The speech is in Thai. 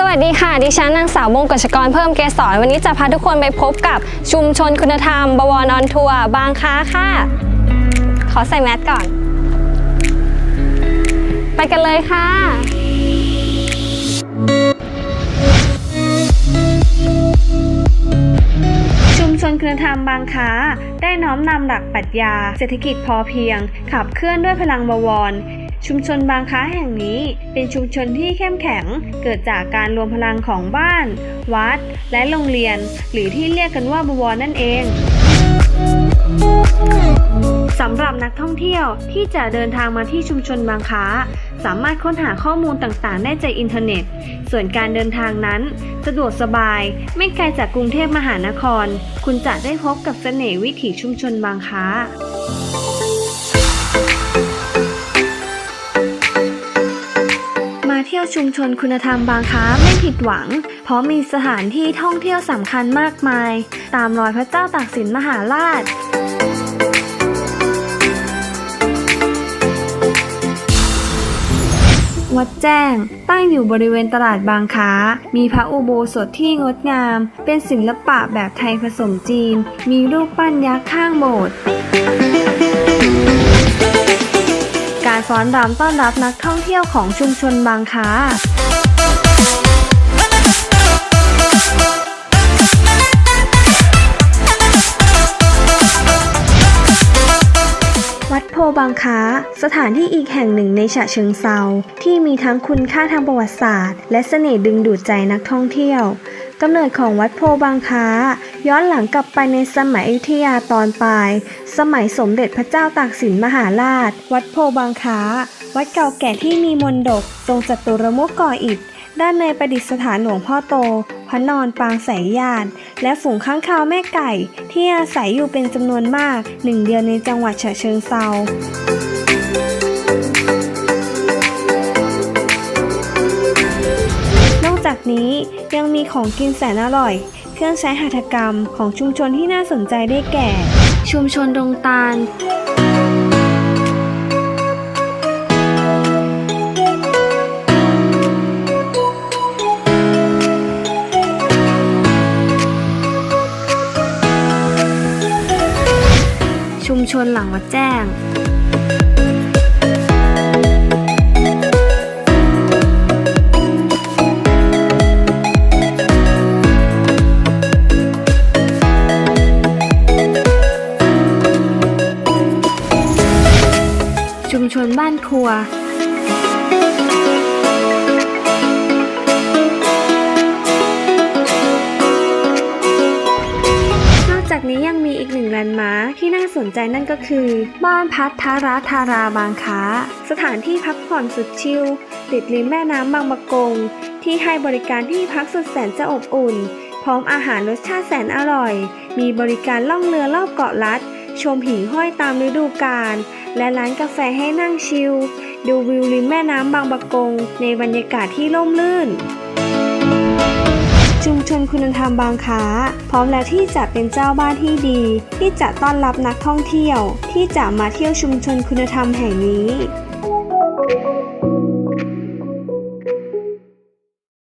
สวัสดีค่ะ ดิฉันนางสาวบงกฎชกรเพิ่มเกสรวันนี้จะพาทุกคนไปพบกับชุมชนคุณธรรม บวรออนทัวร์บางค้าค่ะ ขอใส่แมสก่อน ไปกันเลยค่ะ ชุมชนคุณธรรมบางค้า ได้น้อมนำหลักปรัชญา เศรษฐกิจพอเพียง ขับเคลื่อนด้วยพลังบวร ชุมชนบางค้าแห่งนี้เป็นชุมชนที่เข้มแข็ง เกิดจากการรวมพลังของบ้าน วัด และโรงเรียน หรือที่เรียกกันว่าบวรนั่นเองสำหรับนักท่องเที่ยวที่จะเดินทางมาที่ชุมชนบางค้า สามารถค้นหาข้อมูลต่างๆ ได้จากอินเทอร์เน็ต ส่วนการเดินทางนั้น สะดวกสบาย ไม่ไกลจากกรุงเทพมหานคร คุณจะได้พบกับเสน่ห์วิถีชุมชนบางค้า เที่ยวชุมชนคุณธรรมบางค้าไม่ผิดหวัง เพราะมีสถานที่ท่องเที่ยวสำคัญมากมาย ตามรอยพระเจ้าตากสินมหาราชวัดแจ้ง ตั้งอยู่บริเวณตลาดบางค้า มีพระอุโบสถที่งดงาม เป็นศิลปะแบบไทยผสมจีน มีรูปปั้นยักษ์ข้างโบสถ์ ฟ้อนรำต้อนรับนักท่องเที่ยวของชุมชนบางค้าวัดโพบางค้า สถานที่อีกแห่งหนึ่งในฉะเชิงเซาที่มีทั้งคุณค่าทางประวัติศาสตร์ และเสน่ห์ดึงดูดใจนักท่องเที่ยวกำเนิดของวัดโพบางค้า ย้อนหลังกลับไปในสมัยอยุธยาตอนปลาย สมัยสมเด็จพระเจ้าตากสินมหาราช วัดโพบางค้า วัดเก่าแก่ที่มีมนดกทรงจัตุรมุกก่ออิฐ ด้านในประดิษฐานหลวงพ่อโต พระนอนปางสายญาติ และฝูงข้างคาวแม่ไก่ ที่อาศัยอยู่เป็นจำนวนมากหนึ่งเดียวในจังหวัดฉะเชิงเซา จากนี้ยังมีของกินแสนอร่อย เครื่องใช้หัตถกรรมของชุมชนที่น่าสนใจได้แก่ ชุมชนดงตาล ชุมชนหลังวัดแจ้ง ชนบ้านครัว นอกจากนี้ยังมีอีกหนึ่งแลนด์มาร์คที่น่าสนใจนั่นก็คือ บ้านพัทราธาราบางค้า สถานที่พักผ่อนสุดชิลติดริมแม่น้ำบางปะกง ที่ให้บริการที่พักสุดแสนจะอบอุ่น พร้อมอาหารรสชาติแสนอร่อย มีบริการล่องเรือรอบเกาะลัดชมหิ่งห้อยตามฤดูกาล และร้านกาแฟให้นั่งชิล ดูวิวริมแม่น้ำบางปะกง ในบรรยากาศที่ร่มรื่น ชุมชนคุณธรรมบางค้า พร้อมแล้วที่จะเป็นเจ้าบ้านที่ดี ที่จะต้อนรับนักท่องเที่ยว ที่จะมาเที่ยวชุมชนคุณธรรมแห่งนี้